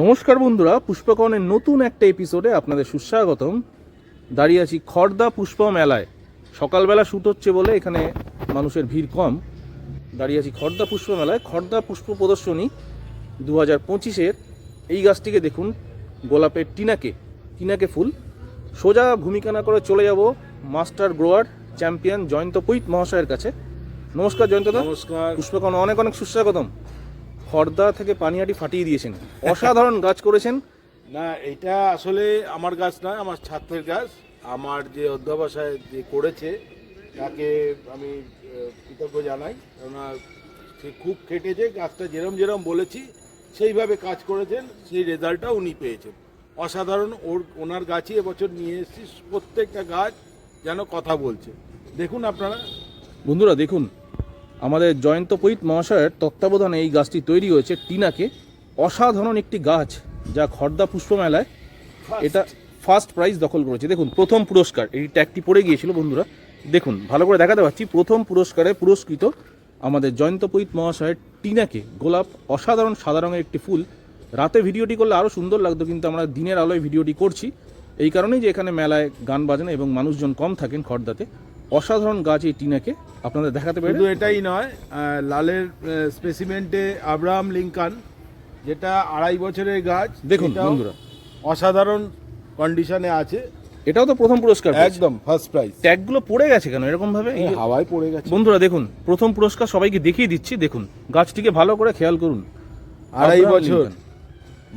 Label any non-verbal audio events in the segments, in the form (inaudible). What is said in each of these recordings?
নমস্কার বন্ধুরা পুষ্পকর্ণের নতুন একটা এপিসোডে আপনাদের সুস্বাগতম। দাঁড়িয়ে আছি খর্দা পুষ্প মেলায়। সকালবেলা শ্যুট হচ্ছে বলে এখানে মানুষের ভিড় কম। দাঁড়িয়ে আছি খর্দা পুষ্প মেলায়। খর্দা পুষ্প প্রদর্শনী দু হাজার পঁচিশের। এই গাছটিকে দেখুন গোলাপের টিনাকে টিনাকে ফুল। সোজা ভূমিকা না করে চলে যাব master grower champion Jayanta Pait মহাশয়ের কাছে। নমস্কার জয়ন্তদা নমস্কার। পুষ্পকর্ণ অনেক অনেক সুস্বাগতম। খড়দা থেকে পানিহাটি ফাটিয়ে দিয়েছেন। অসাধারণ গাছ করেছেন। না এটা আসলে আমার গাছ নয় আমার ছাত্রের গাছ। আমার যে অধ্যাবসায় যে করেছে তাকে আমি কৃতজ্ঞ জানাই। কেননা সে খুব খেটেছে গাছটা যেরম যেরম বলেছি সেইভাবে কাজ করেছেন সেই রেজাল্টটা উনি পেয়েছেন। অসাধারণ ওর ওনার গাছই এবছর নিয়ে এসেছি প্রত্যেকটা গাছ যেন কথা বলছে। দেখুন আপনারা। বন্ধুরা দেখুন আমাদের জয়ন্ত পৈত মহাশয়ের তত্ত্বাবধানে এই গাছটি তৈরি হয়েছে টিনাকে। অসাধারণ একটি গাছ যা খর্দা পুষ্প মেলায় এটা ফার্স্ট প্রাইজ দখল করেছে। দেখুন প্রথম পুরস্কার। এই ট্যাগটি পড়ে গিয়েছিল বন্ধুরা। দেখুন ভালো করে দেখাতে পাচ্ছি। প্রথম পুরস্কারে পুরস্কৃত আমাদের জয়ন্ত পৈত মহাশয়ের টিনাকে। গোলাপ অসাধারণ সাদা রঙের একটি ফুল। রাতে ভিডিওটি করলে আরও সুন্দর লাগতো কিন্তু আমরা দিনের আলোয় ভিডিওটি করছি। এই কারণেই যে এখানে মেলায় গান বাজনা এবং মানুষজন কম থাকেন খড়দাতে অসাধারণ গাছ এই টিনাকে আপনাদের দেখাতে পেরে। শুধু এটাই নয় লালের স্পেসিমেন্টে আব্রাহাম লিঙ্কান যেটা আড়াই বছরের গাছ দেখুন বন্ধুরা। অসাধারণ কন্ডিশনে আছে। এটাও তো প্রথম পুরস্কার একদম ফার্স্ট প্রাইজ ট্যাগগুলো পড়ে গেছে কেন এরকম ভাবে এই হাওয়ায় পড়ে গেছে। বন্ধুরা দেখুন প্রথম পুরস্কার সবাইকে দেখিয়ে দিচ্ছি দেখুন গাছটিকে ভালো করে খেয়াল করুন। আড়াই বছর।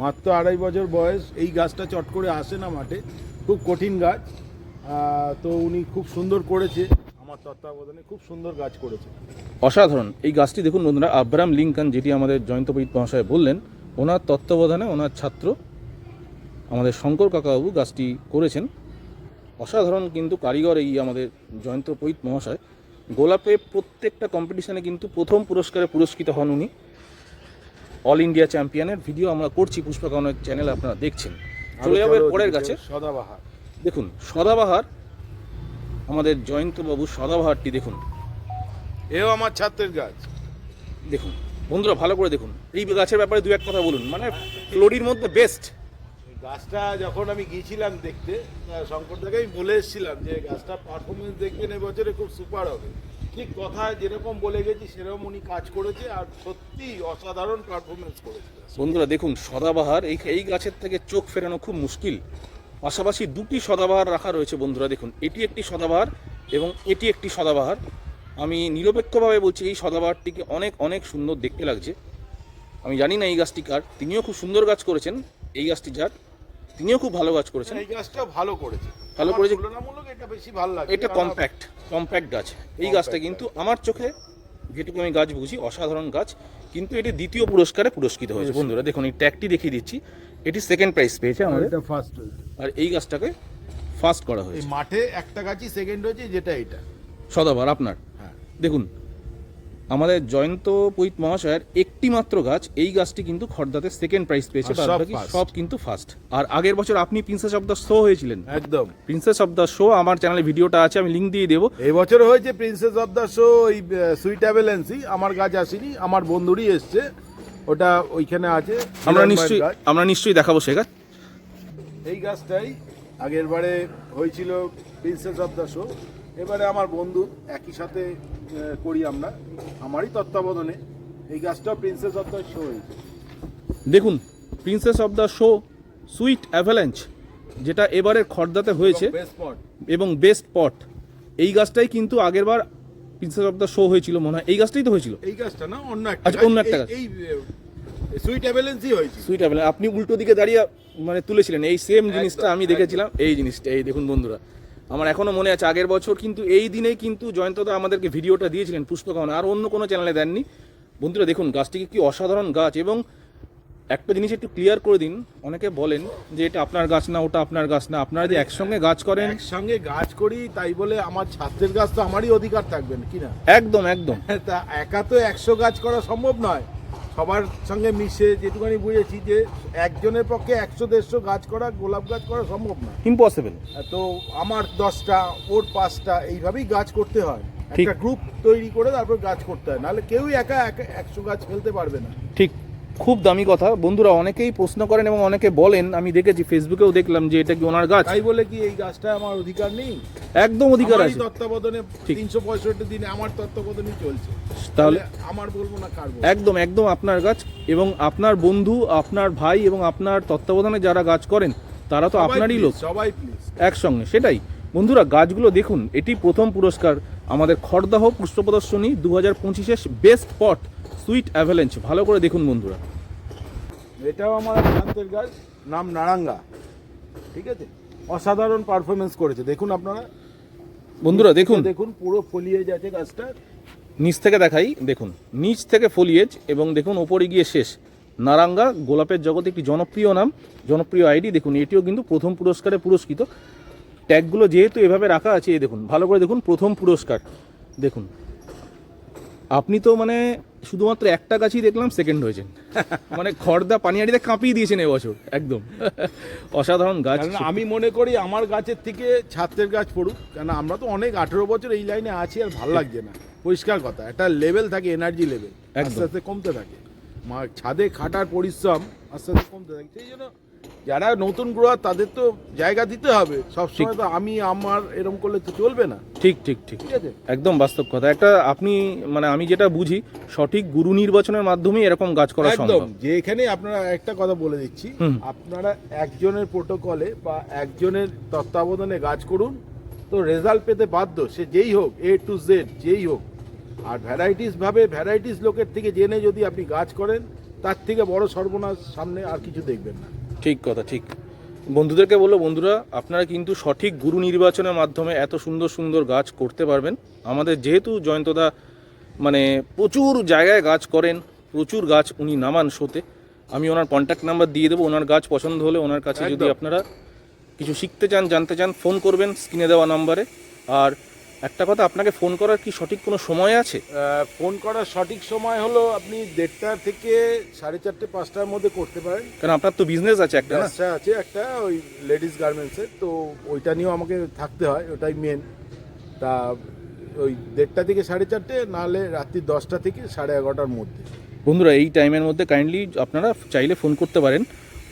মাত্র আড়াই বছর বয়স এই গাছটা চট করে আসে না মাঠে খুব কঠিন গাছ। তো উনি খুব সুন্দর করেছে। আমার তত্ত্বাবধানে খুব সুন্দর গাছ করেছে। অসাধারণ। এই গাছটি দেখুন বন্ধুরা আব্রাহাম লিঙ্কন যেটি আমাদের জয়ন্ত জয়ন্তপীঠ মহাশয় বললেন ওনার তত্ত্বাবধানে ওনার ছাত্র আমাদের শঙ্কর কাকাবাবু গাছটি করেছেন। অসাধারণ কিন্তু কারিগর এই আমাদের জয়ন্ত পৈত মহাশয়। গোলাপে প্রত্যেকটা কম্পিটিশনে কিন্তু প্রথম পুরস্কারে পুরস্কৃত হন উনি। অল ইন্ডিয়া চ্যাম্পিয়নের ভিডিও আমরা করছি পুষ্পকানের চ্যানেল আপনারা দেখছেন। চলে যাবে পরের গাছে। সদাবাহার। দেখুন সদাবাহার আমাদের জয়ন্তবাবু সদাবাহারটি দেখুন। এও আমার ছাত্রের গাছ। দেখুন বন্ধুরা ভালো করে দেখুন। এই গাছের ব্যাপারে দু এক কথা বলুন মানে ফ্লোরির মধ্যে বেস্ট গাছটা যখন আমি গিয়েছিলাম দেখতে আহ, শঙ্কর দাকে আমি বলে এসেছিলাম যে গাছটা পারফরমেন্স দেখবেন এবছরে খুব সুপার হবে। ঠিক কথা যেরকম বলে গেছি সেরকম উনি কাজ করেছে আর সত্যি অসাধারণ পারফরমেন্স করেছে। বন্ধুরা দেখুন সদাবাহার এই এই গাছের থেকে চোখ ফেরানো খুব মুশকিল। পাশাপাশি দুটি সদাবাহার রাখা রয়েছে বন্ধুরা। দেখুন এটি একটি সদাবাহার এবং এটি একটি সদাবাহার। আমি নিরপেক্ষভাবে বলছি এই সদাবাহারটিকে অনেক অনেক সুন্দর দেখতে লাগছে। আমি জানি না এই গাছটি কার। তিনিও খুব সুন্দর গাছ করেছেন এই গাছটি যার। তিনিও খুব ভালো গাছ করেছেন। এই গাছটা ভালো করেছে। ভালো করেছে। তুলনামূলক এটা বেশি ভালো লাগে এটা কম্প্যাক্ট কম্প্যাক্ট গাছ। এই গাছটা কিন্তু আমার চোখে যেটুকু আমি গাছ বুঝি অসাধারণ গাছ। কিন্তু এটি দ্বিতীয় পুরস্কারে পুরস্কৃত হয়েছে। বন্ধুরা দেখুন এই ট্যাগটি দেখিয়ে দিচ্ছি। এটি সেকেন্ড প্রাইজ পেয়েছে আমাদের। এটা ফার্স্ট আর এই গাছটাকে ফার্স্ট করা এই হয়েছে। মাঠে একটা গাছই সেকেন্ড হয়েছে যেটা এটা। সদাবার আপনার? হ্যাঁ। দেখুন আমাদের জয়ন্ত পৈত মহাশয়ের একটি মাত্র গাছ এই গাছটি কিন্তু খর্দাতে সেকেন্ড প্রাইজ পেয়েছে আর সব first। সব কিন্তু ফার্স্ট আর আগের বছর আপনি প্রিন্সেস অফ দ্য শো হয়েছিলেন। একদম। প্রিন্সেস অফ দ্য শো আমার চ্যানেলে ভিডিওটা আছে আমি লিঙ্ক দিয়ে দেবো। এই বছর হয়েছে প্রিন্সেস অফ দ্য শো ওই সুইট অ্যাভেলেন্সি আমার গাছ আসেনি আমার বন্ধুরই এসছে। ওটা ওইখানে আছে আমরা নিশ্চয়ই আমরা নিশ্চয়ই দেখাবো সে গাছ। এই গাছটাই আগের বারে হয়েছিল প্রিন্সেস অফ দ্য শো এবারে আমার বন্ধু একই সাথে করি আমরা। আমারই তত্ত্বাবধানে এই গাছটাও প্রিন্সেস অফ দ্য শো হয়েছে। দেখুন princess of the show sweet avalanche যেটা এবারের খর্দাতে হয়েছে এবং বেস্ট পট এই গাছটাই কিন্তু আগেরবার প্রিন্সেস অফ দ্য শো হয়েছিল মনে হয়। এই গাছটাই তো হয়েছিল। এই গাছটা না অন্য একটা আচ্ছা, অন্য একটা গাছ। এই সুইট অ্যাভেলেন্সি হয়েছে সুইট অ্যাভালাঞ্চ আপনি উল্টো দিকে দাঁড়িয়ে মানে তুলেছিলেন। এই সেম জিনিসটা আমি দেখেছিলাম। এই জিনিসটা এই দেখুন বন্ধুরা। আমার এখনও মনে আছে আগের বছর কিন্তু এই দিনেই কিন্তু জয়ন্তদা আমাদেরকে ভিডিওটা দিয়েছিলেন পুষ্পকামনা। আর অন্য কোনো চ্যানেলে দেননি। বন্ধুরা দেখুন গাছটিকে কি অসাধারণ গাছ এবং একটা জিনিস একটু ক্লিয়ার করে দিন। অনেকে বলেন যে এটা আপনার গাছ না ওটা আপনার গাছ না। আপনারা যে একসঙ্গে গাছ করেন একসঙ্গে গাছ করি তাই বলে আমার ছাত্রের গাছ তো আমারই অধিকার থাকবেন কি না? একদম একদম। (laughs) তা একা তো একশো গাছ করা সম্ভব নয়। সবার সঙ্গে মিশে যেটুখানি বুঝেছি যে একজনের পক্ষে একশো দেড়শো গাছ করা গোলাপ গাছ করা সম্ভব না। ইম্পসিবল তো আমার দশটা ওর পাঁচটা এইভাবেই গাছ করতে হয়। একটা গ্রুপ তৈরি করে তারপর গাছ করতে হয়। নাহলে কেউই একা একা একশো গাছ ফেলতে পারবে না। ঠিক। খুব দামি কথা। বন্ধুরা অনেকেই প্রশ্ন করেন এবং অনেকে বলেন আমি দেখেছি ফেসবুকেও দেখলাম যে এটা কি ওনার গাছ? তাই বলে কি এই গাছটা আমার অধিকার নেই? একদম অধিকার আছে। তত্ত্বাবধানে। তিনশো পঁয়ষট্টি দিনে আমার তত্ত্বাবধানেই চলছে। তাহলে তাহলে আমার বলব না কার একদম একদম আপনার গাছ এবং আপনার বন্ধু আপনার ভাই এবং আপনার তত্ত্বাবধানে যারা গাছ করেন তারা তো আপনারই লোক। সবাই প্লিজ একসঙ্গে সেটাই। বন্ধুরা গাছগুলো দেখুন এটি প্রথম পুরস্কার। আমাদের খড়দাহ পুষ্প প্রদর্শনী দু হাজার পঁচিশের বেস্ট পট সুইট অ্যাভেলেঞ্চ। ভালো করে দেখুন বন্ধুরা। এটাও আমার এক শান্তের গাছ নাম নারাঙ্গা। ঠিক আছে? অসাধারণ পারফরমেন্স করেছে। দেখুন আপনারা। বন্ধুরা দেখুন। দেখুন পুরো ফলিয়ে যাচ্ছে গাছটা নিচ থেকে দেখাই দেখুন। নিচ থেকে ফলিয়েজ এবং দেখুন ওপরে গিয়ে শেষ। নারাঙ্গা গোলাপের জগতে একটি জনপ্রিয় নাম জনপ্রিয় আইডি। দেখুন এটিও কিন্তু প্রথম পুরস্কারে পুরস্কৃত। ট্যাগগুলো যেহেতু এভাবে রাখা আছে এই দেখুন। ভালো করে দেখুন প্রথম পুরস্কার। দেখুন। আপনি তো মানে শুধুমাত্র একটা গাছই দেখলাম সেকেন্ড হয়েছেন। মানে খড়দা পানিয়াড়িতে কাঁপিয়ে দিয়েছেন এবছর একদম। অসাধারণ গাছ। আমি মনে করি আমার গাছের থেকে ছাত্রের গাছ পড়ুক কেন আমরা তো অনেক আঠেরো বছর এই লাইনে আছি আর ভালো লাগছে না। পরিষ্কার কথা একটা লেভেল থাকে এনার্জি লেভেল আস্তে আস্তে কমতে থাকে। মা- ছাদে খাটার পরিশ্রম আস্তে আস্তে কমতে থাকে। সেই জন্য যারা নতুন গ্রোয়ার তাদের তো জায়গা দিতে হবে। সবসময় তো আমি আমার এরকম করলে তো চলবে না। ঠিক ঠিক ঠিক। আছে? একদম বাস্তব কথা। একটা আপনি মানে আমি যেটা বুঝি সঠিক গুরু নির্বাচনের মাধ্যমে এরকম গাছ করা সম্ভব। যে এখানে আপনারা একটা কথা বলে দিচ্ছি আপনারা একজনের প্রোটোকলে বা একজনের তত্ত্বাবধানে কাজ করুন তো রেজাল্ট পেতে বাধ্য। সে যেই হোক এ টু জেড যেই হোক। আর ভ্যারাইটিস ভাবে ভ্যারাইটিস লোকের থেকে জেনে যদি আপনি গাছ করেন তার থেকে বড় সর্বনাশ সামনে আর কিছু দেখবেন না। ঠিক কথা ঠিক। বন্ধুদেরকে বলল বন্ধুরা আপনারা কিন্তু সঠিক গুরু নির্বাচনের মাধ্যমে এত সুন্দর সুন্দর গাছ করতে পারবেন। আমাদের যেহেতু জয়ন্তদা মানে প্রচুর জায়গায় গাছ করেন প্রচুর গাছ উনি নামান শোতে আমি ওনার কন্ট্যাক্ট নাম্বার দিয়ে দেবো ওনার গাছ পছন্দ হলে ওনার কাছে যদি আপনারা কিছু শিখতে চান জানতে চান ফোন করবেন স্ক্রিনে দেওয়া নাম্বারে আর একটা কথা আপনাকে ফোন করার কি সঠিক কোনো সময় আছে? ফোন করার সঠিক সময় হলো আপনি দেড়টা থেকে সাড়ে চারটে পাঁচটার মধ্যে করতে পারেন। কারণ আপনার তো বিজনেস আছে একটা না? ব্যবসা আছে একটা ওই লেডিস গার্মেন্টসের তো ওইটা নিয়েও আমাকে থাকতে হয় ওটাই মেন তা ওই দেড়টা থেকে সাড়ে চারটে নাহলে রাত্রি দশটা থেকে সাড়ে এগারোটার মধ্যে। বন্ধুরা এই টাইমের মধ্যে কাইন্ডলি আপনারা চাইলে ফোন করতে পারেন।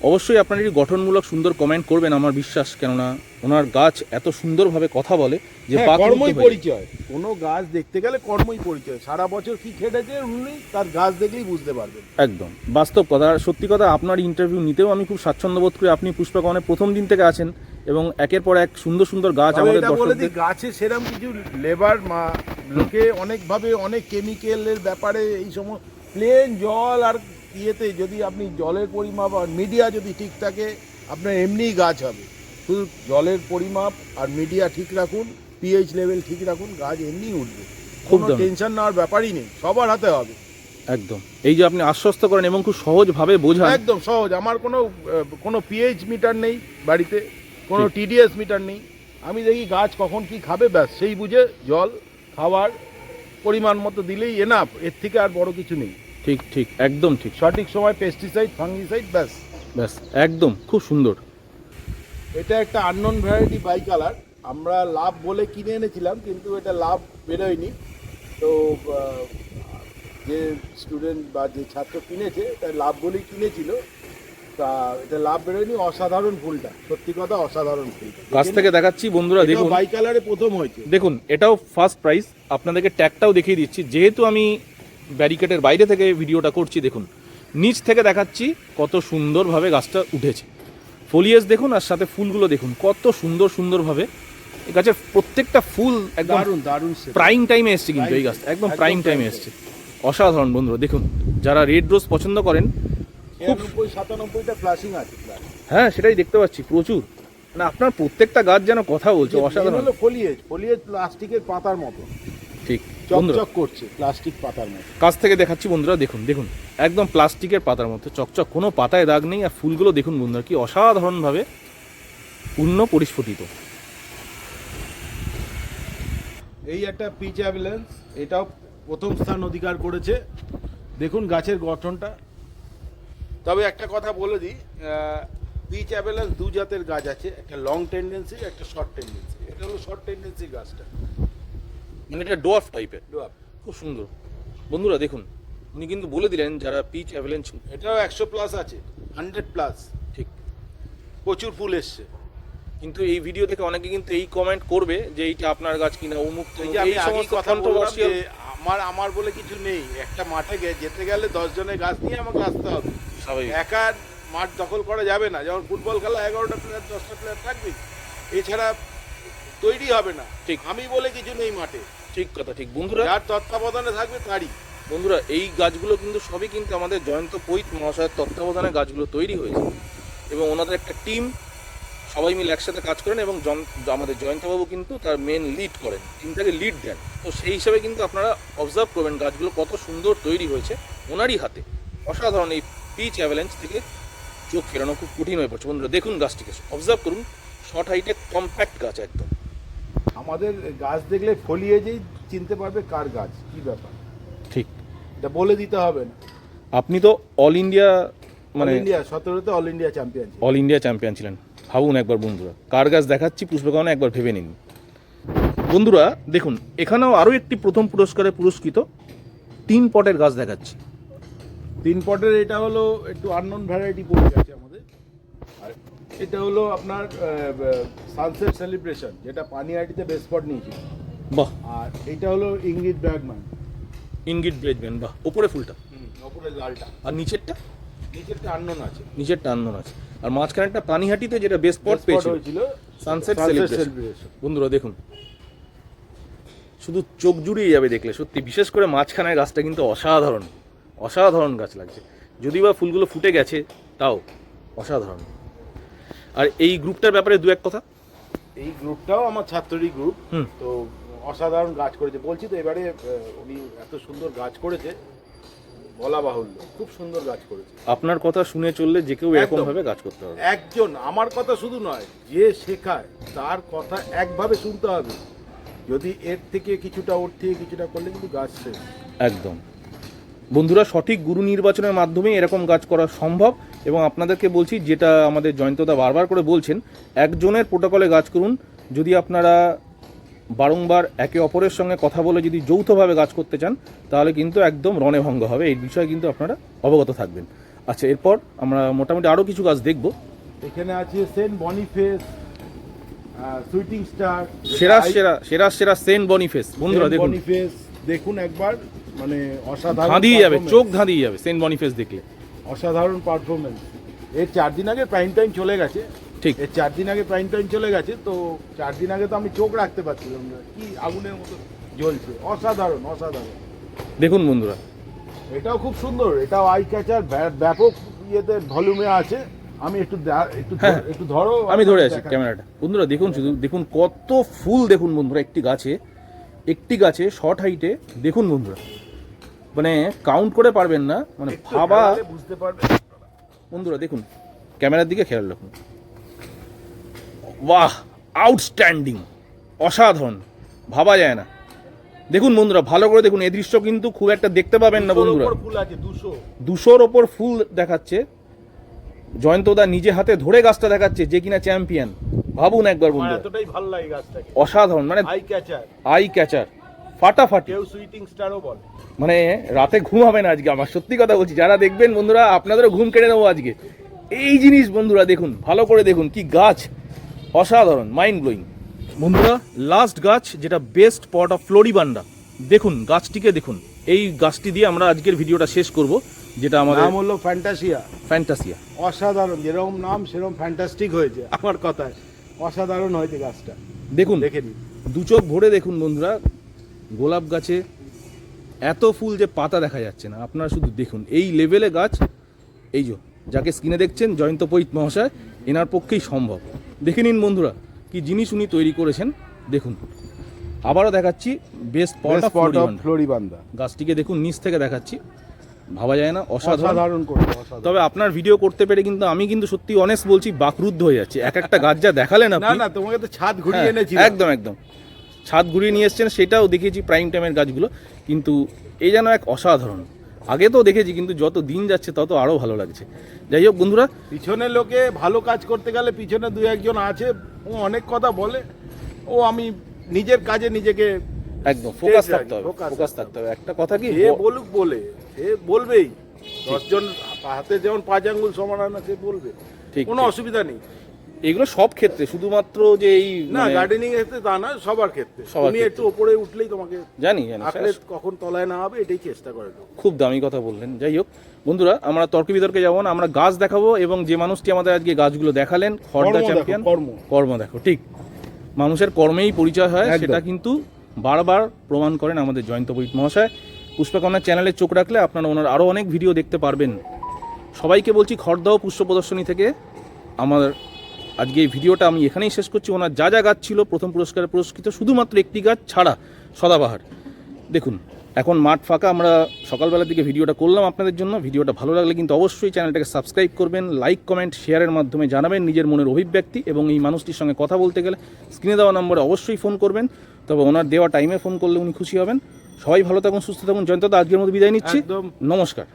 অবশ্যই আপনার একটি গঠনমূলক সুন্দর কমেন্ট করবেন আমার বিশ্বাস কেননা ওনার গাছ এত সুন্দরভাবে কথা বলে যে হ্যাঁ, কর্মই পরিচয়। কোনো গাছ দেখতে গেলে কর্মই পরিচয়। সারা বছর কি খেটেছে উনি তার গাছ দেখলেই বুঝতে পারবেন। একদম। বাস্তব কথা সত্যি কথা আপনার ইন্টারভিউ নিতেও আমি খুব স্বাচ্ছন্দ্য বোধ করি আপনি পুষ্পকনের প্রথম দিন থেকে আছেন এবং একের পর এক সুন্দর সুন্দর গাছ আমাদের বলে দিই গাছে সেরকম কিছু লেবার মা লোকে অনেকভাবে অনেক কেমিক্যালের ব্যাপারে এই সময় প্লেন জল আর ইয়েতে যদি আপনি জলের পরিমাপ আর মিডিয়া যদি ঠিক থাকে আপনার এমনিই গাছ হবে। শুধু জলের পরিমাপ আর মিডিয়া ঠিক রাখুন পিএইচ লেভেল ঠিক রাখুন গাছ এমনিই উঠবে। খুব টেনশন নেওয়ার ব্যাপারই নেই সবার হাতে হবে। একদম। এই যে আপনি আশ্বস্ত করেন এবং খুব সহজভাবে বোঝান। একদম সহজ। আমার কোনো কোনো পিএইচ মিটার নেই বাড়িতে কোনো টিডিএস মিটার নেই। আমি দেখি গাছ কখন কি খাবে ব্যাস সেই বুঝে জল খাবার পরিমাণ মতো দিলেই এনাফ এর থেকে আর বড় কিছু নেই। ঠিক ঠিক একদম ঠিক। সঠিক সময় পেস্টিসাইড ফাঙ্গিসাইড ব্যাস। ব্যাস একদম খুব সুন্দর। এটা একটা আননোন ভ্যারাইটি বাই কালার আমরা লাভ বলে কিনে এনেছিলাম কিন্তু এটা লাভ বেরোয়নি। তো যে স্টুডেন্ট বা যে ছাত্র কিনেছে এটা লাভ বলেই কিনেছিল। তা এটা লাভ বেরোয়নি অসাধারণ ফুলটা। সত্যি কথা অসাধারণ ফুলটা। কাছ থেকে দেখাচ্ছি বন্ধুরা দেখুন। বাই কালারে প্রথম হয়েছে। দেখুন এটাও ফার্স্ট প্রাইস আপনাদেরকে ট্যাগটাও দেখিয়ে দিচ্ছি। যেহেতু আমি ব্যারিকেডের বাইরে থেকে ভিডিওটা করছি দেখুন। নিচ থেকে দেখাচ্ছি কত সুন্দরভাবে গাছটা উঠেছে। ফলিয়েজ দেখুন আর সাথে ফুলগুলো দেখুন কত সুন্দর সুন্দরভাবে। এই গাছের প্রত্যেকটা ফুল একদম দারুণ দারুণ প্রাইম টাইমে এসছে কিন্তু এই গাছটা একদম প্রাইম টাইমে। এসছে। অসাধারণ বন্ধুরা দেখুন যারা রেড রোজ পছন্দ করেন খুব সাতানব্বইটা ফ্লাশিং আছে হ্যাঁ সেটাই দেখতে পাচ্ছি প্রচুর। মানে আপনার প্রত্যেকটা গাছ যেন কথা বলছে অসাধারণ। ফলিয়েজ ফলিয়েজ প্লাস্টিকের পাতার মতো। ঠিক চকচক করছে প্লাস্টিক পাতার মতো। কাছ থেকে দেখাচ্ছি বন্ধুরা দেখুন দেখুন একদম প্লাস্টিকের পাতার মতো চকচক কোনো পাতায় দাগ নেই আর ফুলগুলো দেখুন বন্ধুরা কি অসাধারণভাবে পূর্ণ পরিস্ফুটিত। এই একটা পিচ অ্যাম্বুলেন্স এটাও প্রথম স্থান অধিকার করেছে। দেখুন গাছের গঠনটা। তবে একটা কথা বলে দিই পিচ অ্যাম্বুলেন্স দু জাতের গাছ আছে একটা লং টেন্ডেন্সি একটা শর্ট টেন্ডেন্সি এটা হলো শর্ট টেন্ডেন্সি গাছটা। মানে এটা ডোয়ার্ফ টাইপের Dwarf। খুব সুন্দর। বন্ধুরা দেখুন উনি কিন্তু বলে দিলেন যারা পিচ অ্যাভেলেন্স এটাও একশো প্লাস আছে হান্ড্রেড প্লাস ঠিক। প্রচুর ফুল এসছে। কিন্তু এই ভিডিও থেকে অনেকে কিন্তু এই কমেন্ট করবে যে এইটা আপনার গাছ কিনা অমুক এই আমি সমস্ত কন্ট্রোভার্সিয়াল আমার আমার বলে কিছু নেই। একটা মাঠে গে- যেতে গেলে দশ জনের গাছ নিয়ে আমাকে আসতে হবে। স্বাভাবিক। একা মাঠ দখল করা যাবে না। যেমন ফুটবল খেলা এগারোটা প্লেয়ার দশটা প্লেয়ার থাকবে এছাড়া তৈরি হবে না। ঠিক। আমি বলে কিছু নেই মাঠে। ঠিক কথা ঠিক। বন্ধুরা যার তত্ত্বাবধানে থাকবে তারই। বন্ধুরা এই গাছগুলো কিন্তু সবই কিন্তু আমাদের জয়ন্ত পৈত মহাশয়ের তত্ত্বাবধানে গাছগুলো তৈরি হয়েছে। এবং ওনাদের একটা টিম সবাই মিলে একসাথে কাজ করেন এবং আমাদের জয়ন্তবাবু কিন্তু তার মেন লিড করেন টিমটাকে লিড দেন। তো সেই হিসাবে কিন্তু আপনারা অবজার্ভ করবেন গাছগুলো কত সুন্দর তৈরি হয়েছে ওনারই হাতে। অসাধারণ এই পিচ অ্যাভেলেন্স থেকে চোখ ফেরানো খুব কঠিন হয়ে পড়ছে। বন্ধুরা দেখুন গাছটিকে। অবজার্ভ করুন শর্ট হাইটে কম্প্যাক্ট গাছ একদম। আমাদের গাছ দেখলে ফলিয়েজেই চিনতে পারবে কার গাছ কি ব্যাপার? ঠিক। এটা বলে দিতে হবে না। আপনি তো অল ইন্ডিয়া মানে India সতেরোতে all India champion all India champion ছিলেন। ভাবুন একবার বন্ধুরা কার গাছ দেখাচ্ছি পুষ্পকাহনে একবার ভেবে নিন। বন্ধুরা দেখুন এখানেও আরও একটি প্রথম পুরস্কারে পুরস্কৃত তিন পটের গাছ দেখাচ্ছি। তিন পটের এটা হলো একটু আননোন ভ্যারাইটি পড়ে গেছে আমাদের। এটা হলো আপনার সানসেট সেলিব্রেশন যেটা পানিহাটিতে বেস্ট স্পট নিয়েছিল। বাহ। আর এটা হলো ইঙ্গিত ব্যাগম্যান ইঙ্গিত ব্রেজবেন বাহ। ওপরে ফুলটা? ওপরে লালটা। আর নিচেরটা? নিচেরটা আননোন আছে। নিচেরটা আন্দোলন আছে। আর মাঝখানেরটা পানিহাটিতে যেটা বেস্ট স্পট পেয়েছিল সানসেট সেলিব্রেশন বন্ধুরা দেখুন। শুধু চোখ জুড়িয়ে যাবে দেখলে সত্যি। বিশেষ করে মাঝখানের গাছটা কিন্তু অসাধারণ। অসাধারণ গাছ লাগছে। যদি বা ফুলগুলো ফুটে গেছে তাও অসাধারণ। আর এই গ্রুপটার ব্যাপারে দু এক কথা? এই গ্রুপটাও আমার ছাত্রী গ্রুপ হুম। তো অসাধারণ গাছ করেছে। বলছি তো এবারে উনি এত সুন্দর গাছ করেছে বলা বাহুল্য খুব সুন্দর গাছ করেছে। আপনার কথা শুনে চললে যে কেউ এরকম ভাবে গাছ করতে হবে একজন আমার কথা শুধু নয় যে শেখায় তার কথা একভাবে শুনতে হবে। যদি এর থেকে কিছুটা ওর থেকে কিছুটা করলে কিন্তু গাছ শেষ। একদম। বন্ধুরা সঠিক গুরু নির্বাচনের মাধ্যমে এরকম গাছ করা সম্ভব এবং আপনাদেরকে বলছি যেটা আমাদের জয়ন্তদা বারবার করে বলছেন একজনের প্রোটোকলে গাছ করুন। যদি আপনারা বারংবার একে অপরের সঙ্গে কথা বলে যদি যৌথভাবে গাছ করতে চান তাহলে কিন্তু একদম রণেভঙ্গ হবে। এই বিষয়ে কিন্তু আপনারা অবগত থাকবেন। আচ্ছা এরপর আমরা মোটামুটি আরও কিছু গাছ দেখব। এখানে আছে সেন্ট বনিফেস সুইটিং স্টার সেরা সেরা সেরা সেরা সেন্ট বনিফেস। বন্ধুরা দেখুন। বনিফেস দেখুন একবার। মানে অসাধারণ ধাঁধিয়ে যাবে চোখ ধাঁধিয়ে যাবে সেন্ট বনিফেস দেখলে। অসাধারণ পারফরমেন্স এর চার দিন আগে প্রাইম টাইম চলে গেছে। ঠিক। এর চার দিন আগে প্রাইম টাইম চলে গেছে তো চার দিন আগে তো আমি চোখ রাখতে পারছিলাম না। কি আগুনের মতো জ্বলছে। অসাধারণ অসাধারণ। দেখুন বন্ধুরা। এটাও খুব সুন্দর। এটাও আই ক্যাচার ব্যাপক ইয়েতে ভলিউমে আছে। আমি একটু একটু হ্যাঁ। একটু ধরো আমি ধরে আছি ক্যামেরাটা। বন্ধুরা দেখুন শুধু দেখুন কত ফুল দেখুন বন্ধুরা একটি গাছে। একটি গাছে শর্ট হাইটে দেখুন বন্ধুরা। মানে কাউন্ট করে পারবেন না মানে ভাবা বুঝতে পারবে বন্ধুরা দেখুন ক্যামেরার দিকে খেয়াল রাখুন। বাহ আউটস্ট্যান্ডিং অসাধারণ ভাবা যায় না। দেখুন বন্ধুরা ভালো করে দেখুন এই দৃশ্য কিন্তু খুব একটা দেখতে পাবেন না বন্ধুরা। দুশোর ওপর ফুল দেখাচ্ছে। জয়ন্তদা নিজে হাতে ধরে গাছটা দেখাচ্ছে যে কিনা চ্যাম্পিয়ন ভাবুন একবার আমার বন্ধুরা। এতটাই ভালো লাগে গাছটাকে। অসাধারণ মানে আই ক্যাচার আই ক্যাচার ফাটাফাটি। কেউ সুইটিং স্টারও বলে। মানে রাতে ঘুম হবে না আজকে আমার সত্যি কথা বলছি। যারা দেখবেন বন্ধুরা আপনাদেরও ঘুম কেড়ে নেব আজকে। এই জিনিস বন্ধুরা দেখুন ভালো করে দেখুন কি গাছ। অসাধারণ মাইন্ড ব্লোয়িং বন্ধুরা লাস্ট গাছ যেটা বেস্ট পট অফ ফ্লোরিবান্ডা দেখুন গাছটিকে দেখুন। এই গাছটি দিয়ে আমরা আজকের ভিডিওটা শেষ করব যেটা আমাদের নাম হলো ফ্যান্টাসিয়া ফ্যান্টাসিয়া অসাধারণ যেরকম নাম সেরকম ফ্যান্টাস্টিক হয়েছে আমার কথায়। অসাধারণ হয়েছে গাছটা। দেখুন দেখে নিন। দু চোখ ভরে দেখুন বন্ধুরা গোলাপ গাছে এত ফুল যে পাতা দেখা যাচ্ছে না। আপনারা শুধু দেখুন এই লেভেলে গাছ এই যে যাকে স্ক্রিনে দেখছেন জয়ন্ত পৈত মহাশয় এনার পক্ষেই সম্ভব। দেখে নিন বন্ধুরা কি জিনিস উনি তৈরি করেছেন দেখুন। আবারও দেখাচ্ছি বেস্ট পট অফ ফ্লোরিবান্দা গাছটিকে দেখুন নিচ থেকে দেখাচ্ছি। ভাবা যায় না অসাধারণ। তবে আপনার ভিডিও করতে পেরে কিন্তু আমি কিন্তু সত্যি অনেস্ট বলছি বাকরুদ্ধ হয়ে যাচ্ছে। এক একটা গাছ যা দেখালেন না আপনি না তোমাকে তো ছাদ ঘুরিয়ে হ্যাঁ, এনেছি একদম একদম। ছাদ ঘুরিয়ে নিয়ে এসছেন সেটাও দেখেছি প্রাইম টাইমের গাছগুলো। কিন্তু এই যেন এক অসাধারণ। আগে তো দেখেছি কিন্তু যত দিন যাচ্ছে তত আরও ভালো লাগছে। যাই হোক বন্ধুরা। পিছনে লোকে ভালো কাজ করতে গেলে পিছনে দু একজন আছে ও অনেক কথা বলে ও আমি নিজের কাজে নিজেকে একদম ফোকাস থাকতে হবে ফোকাস থাকতে হবে। একটা কথা কি এ বলুক বলে সে বলবেই। দশজন হাতে যেমন পাঁচ আঙ্গুল সমান হয় না সে বলবে। ঠিক, কোনো অসুবিধা নেই। এগুলো সব ক্ষেত্রে শুধুমাত্র যে এই না মানে- গার্ডেনিং ক্ষেত্রে তা না সবার ক্ষেত্রে। তুমি একটু ওপরে উঠলেই তোমাকে জানি জানি কখন তলায় না হবে এটাই চেষ্টা করে। খুব দামি কথা বললেন। যাই হোক বন্ধুরা আমরা তর্ক বিতর্কে যাব না আমরা গাছ দেখাবো এবং যে মানুষটি আমাদের আজকে গাছগুলো দেখালেন খর্দা চ্যাম্পিয়ন কর্ম। কর্ম দেখো ঠিক। মানুষের কর্মেই পরিচয় হয় সেটা কিন্তু বারবার প্রমাণ করেন আমাদের জয়ন্ত বৈট মহাশয়। পুষ্পকন্যার চ্যানেলে চোখ রাখলে আপনারা ওনার আরও অনেক ভিডিও দেখতে পারবেন। সবাইকে বলছি খর্দা ও পুষ্প প্রদর্শনী থেকে আমার আজকে এই ভিডিওটা আমি এখানেই শেষ করছি। ওনার যা যা গাছ ছিল প্রথম পুরস্কারে পুরস্কৃত শুধুমাত্র একটি গাছ ছাড়া সদাবাহার। দেখুন এখন মাঠ ফাঁকা আমরা সকালবেলার দিকে ভিডিওটা করলাম আপনাদের জন্য। ভিডিওটা ভালো লাগলে কিন্তু অবশ্যই চ্যানেলটাকে সাবস্ক্রাইব করবেন লাইক কমেন্ট শেয়ারের মাধ্যমে জানাবেন নিজের মনের অভিব্যক্তি এবং এই মানুষটির সঙ্গে কথা বলতে গেলে স্ক্রিনে দেওয়া নম্বরে অবশ্যই ফোন করবেন। তবে ওনার দেওয়া টাইমে ফোন করলে উনি খুশি হবেন। সবাই ভালো থাকুন সুস্থ থাকুন। জয়ন্তদা আজকের মতো বিদায় নিচ্ছি। নমস্কার।